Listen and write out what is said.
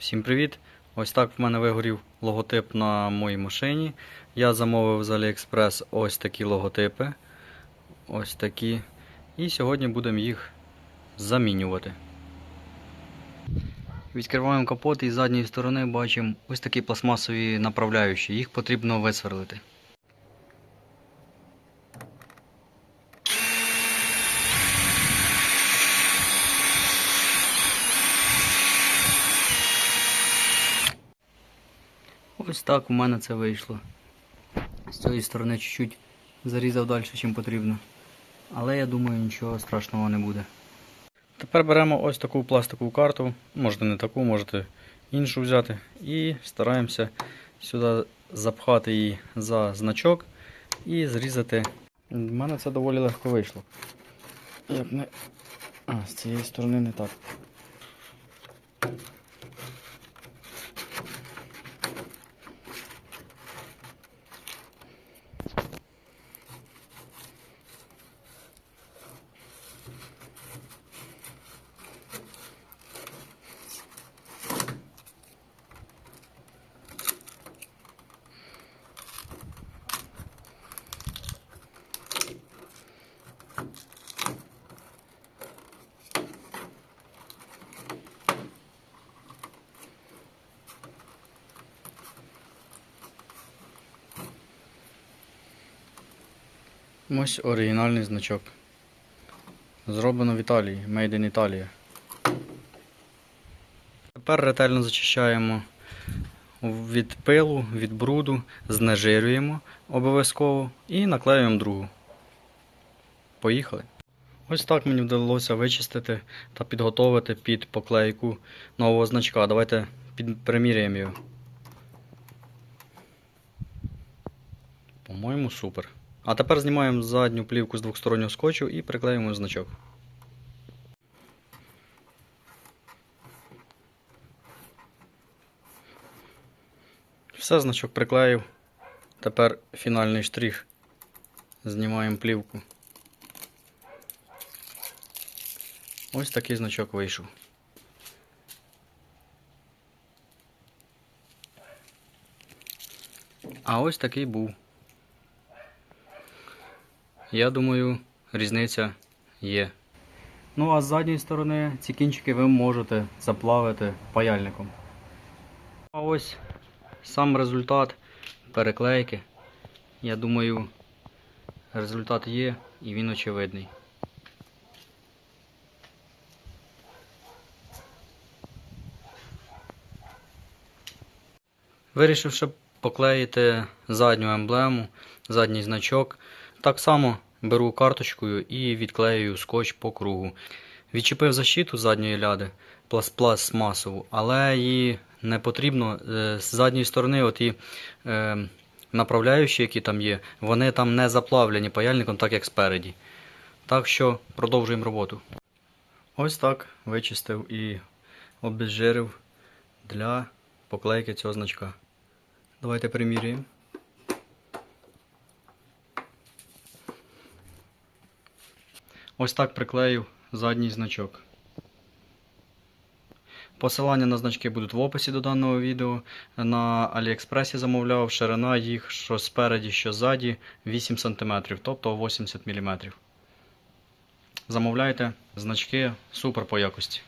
Всім привіт! Ось так в мене вигорів логотип на моїй машині. Я замовив з AliExpress ось такі логотипи. Ось такі. І сьогодні будемо їх замінювати. Відкриваємо капот і з задньої сторони бачимо ось такі пластмасові направляючі. Їх потрібно висверлити. Ось так у мене це вийшло. З цієї сторони чуть-чуть зарізав далі, ніж потрібно. Але я думаю, нічого страшного не буде. Тепер беремо ось таку пластикову карту, можете не таку, можете іншу взяти. І стараємося сюди запхати її за значок і зрізати. У мене це доволі легко вийшло. Як не... А, з цієї сторони не так. Ось оригінальний значок. Зроблено в Італії, Made in Italia. Тепер ретельно зачищаємо від пилу, від бруду, знежирюємо обов'язково і наклеюємо другу. Поїхали. Ось так мені вдалося вичистити та підготовити під поклейку нового значка. Давайте приміряємо його. По-моєму, супер. А тепер знімаємо задню плівку з двохстороннього скотчу і приклеюємо значок. Все, значок приклеїв. Тепер фінальний штрих. Знімаємо плівку. Ось такий значок вийшов. А ось такий був. Я думаю, різниця є. Ну а з задньої сторони ці кінчики ви можете заплавити паяльником. А ось сам результат переклейки. Я думаю, результат є і він очевидний. Вирішив, щоб поклеїти задню емблему, задній значок. Так само беру карточкою і відклеюю скотч по кругу. Відчепив защиту задньої ляди плас- пластмасову, але її не потрібно е, з задньої сторони, оті е, направляючі, які там є, вони там не заплавлені паяльником, так як спереді. Так що продовжуємо роботу. Ось так вичистив і обезжирив для поклейки цього значка. Давайте приміряємо. Ось так приклеїв задній значок. Посилання на значки будуть в описі до даного відео. На Аліекспресі замовляв ширина їх що спереді, що ззаді 8 см, тобто 80 мм. Замовляйте значки супер по якості.